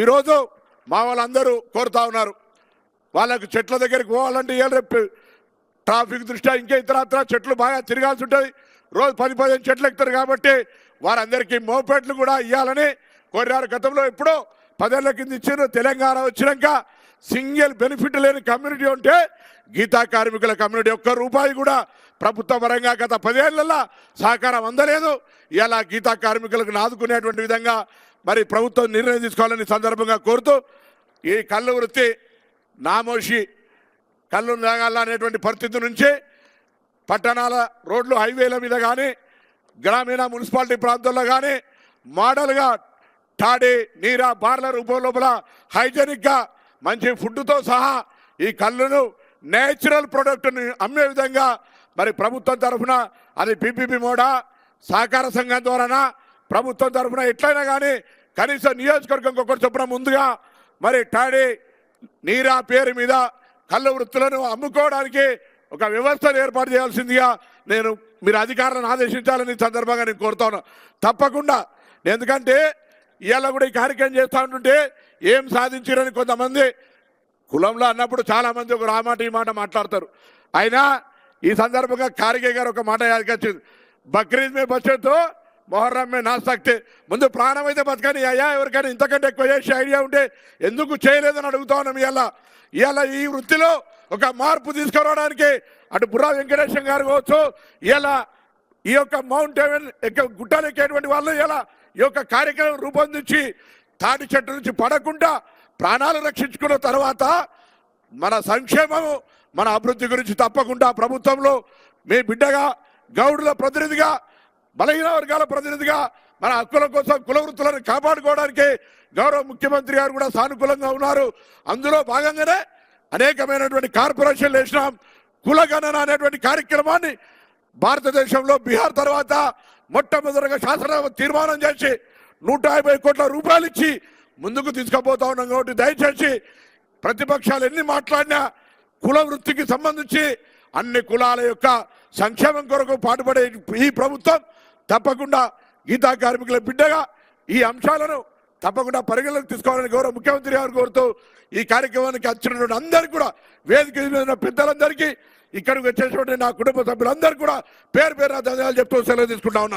ఈరోజు మా వాళ్ళందరూ కోరుతా ఉన్నారు. వాళ్ళకు చెట్ల దగ్గరికి పోవాలంటే ఏం రేపు ట్రాఫిక్ దృష్ట్యా ఇంకా ఇతరత్ర చెట్లు బాగా తిరగాల్సి ఉంటుంది. రోజు పది పదిహేను చెట్లు ఎక్కుతారు కాబట్టి వారందరికీ మోపెట్లు కూడా ఇవ్వాలని కోరినారు గతంలో ఎప్పుడో పదేళ్ళ కింద ఇచ్చారు. తెలంగాణ వచ్చినాక సింగిల్ బెనిఫిట్ లేని కమ్యూనిటీ ఉంటే గీతా కార్మికుల కమ్యూనిటీ ఒక్క రూపాయి కూడా ప్రభుత్వ పరంగా గత పదేళ్ళలో సహకారం అందలేదు. ఇలా గీతా కార్మికులకు నాదుకునేటువంటి విధంగా మరి ప్రభుత్వం నిర్ణయం తీసుకోవాలని సందర్భంగా కోరుతూ ఈ కళ్ళు వృత్తి నామోషి కళ్ళు తాగాల అనేటువంటి పరిస్థితి నుంచి పట్టణాల రోడ్లు హైవేల మీద కానీ గ్రామీణ మున్సిపాలిటీ ప్రాంతాల్లో కానీ మోడల్గా టాడీ నీరా బార్ల రూపం లోపల హైజెనిక్గా మంచి ఫుడ్తో సహా ఈ కళ్ళును నేచురల్ ప్రోడక్ట్ని అమ్మే విధంగా మరి ప్రభుత్వం తరఫున అది పీపీపీ మోడా సహకార సంఘం ద్వారానా ప్రభుత్వం తరఫున ఎట్లయినా కానీ కనీసం నియోజకవర్గం ఒకటి చొప్పున ముందుగా మరి టాడీ నీరా పేరు మీద కళ్ళ వృత్తులను అమ్ముకోవడానికి ఒక వ్యవస్థను ఏర్పాటు చేయాల్సిందిగా నేను మీరు అధికారులను ఆదేశించాలని సందర్భంగా నేను కోరుతాను తప్పకుండా. ఎందుకంటే ఇవాళ కూడా ఈ కార్యక్రమం చేస్తూ ఉంటుంటే ఏం సాధించారని కొంతమంది కులంలో అన్నప్పుడు చాలా మంది ఒక రామాట ఈ మాట మాట్లాడతారు. అయినా ఈ సందర్భంగా కార్గే గారు ఒక మాట యాదకొచ్చింది బక్రీద్ మే బచ్చతో మొహర్రం మే నా ముందు ప్రాణం అయితే బతకని అయ్యా ఎవరికైనా ఇంతకంటే ఎక్కువ చేసే ఐడియా ఉంటే ఎందుకు చేయలేదని అడుగుతా ఉన్నాం ఇవాళ ఇవాళ ఈ వృత్తిలో ఒక మార్పు తీసుకురావడానికి అటు బుర్రా వెంకటేశం గారు కావచ్చు ఇవాళ ఈ యొక్క మౌంట్ ఎవెన్ గుట్టలు ఎక్కేటువంటి వాళ్ళు ఇలా ఈ యొక్క కార్యక్రమం రూపొందించి తాటి చెట్టు నుంచి పడకుండా ప్రాణాలు రక్షించుకున్న తర్వాత మన సంక్షేమము మన అభివృద్ధి గురించి తప్పకుండా ప్రభుత్వంలో మీ బిడ్డగా గౌడుల ప్రతినిధిగా బలహీన వర్గాల ప్రతినిధిగా మన హక్కుల కోసం కుల వృత్తులను కాపాడుకోవడానికి గౌరవ ముఖ్యమంత్రి గారు కూడా సానుకూలంగా ఉన్నారు. అందులో భాగంగానే అనేకమైనటువంటి కార్పొరేషన్లు వేసినాం. కులగణన అనేటువంటి కార్యక్రమాన్ని భారతదేశంలో బీహార్ తర్వాత మొట్టమొదటిగా శాసన తీర్మానం చేసి నూట యాభై కోట్ల రూపాయలు ఇచ్చి ముందుకు తీసుకుపోతా ఉన్నాం కాబట్టి దయచేసి ప్రతిపక్షాలు ఎన్ని మాట్లాడినా కుల వృత్తికి సంబంధించి అన్ని కులాల యొక్క సంక్షేమం కొరకు పాటుపడే ఈ ప్రభుత్వం తప్పకుండా గీతా కార్మికుల బిడ్డగా ఈ అంశాలను తప్పకుండా పరిగణలోకి తీసుకోవాలని గౌరవ ముఖ్యమంత్రి గారు కోరుతూ ఈ కార్యక్రమానికి వచ్చినటువంటి అందరికీ కూడా వేదిక పెద్దలందరికీ ఇక్కడికి వచ్చేటువంటి నా కుటుంబ సభ్యులందరూ కూడా పేరు పేరు ధన్యవాదాలు చెప్తూ సెలవు తీసుకుంటా ఉన్నాను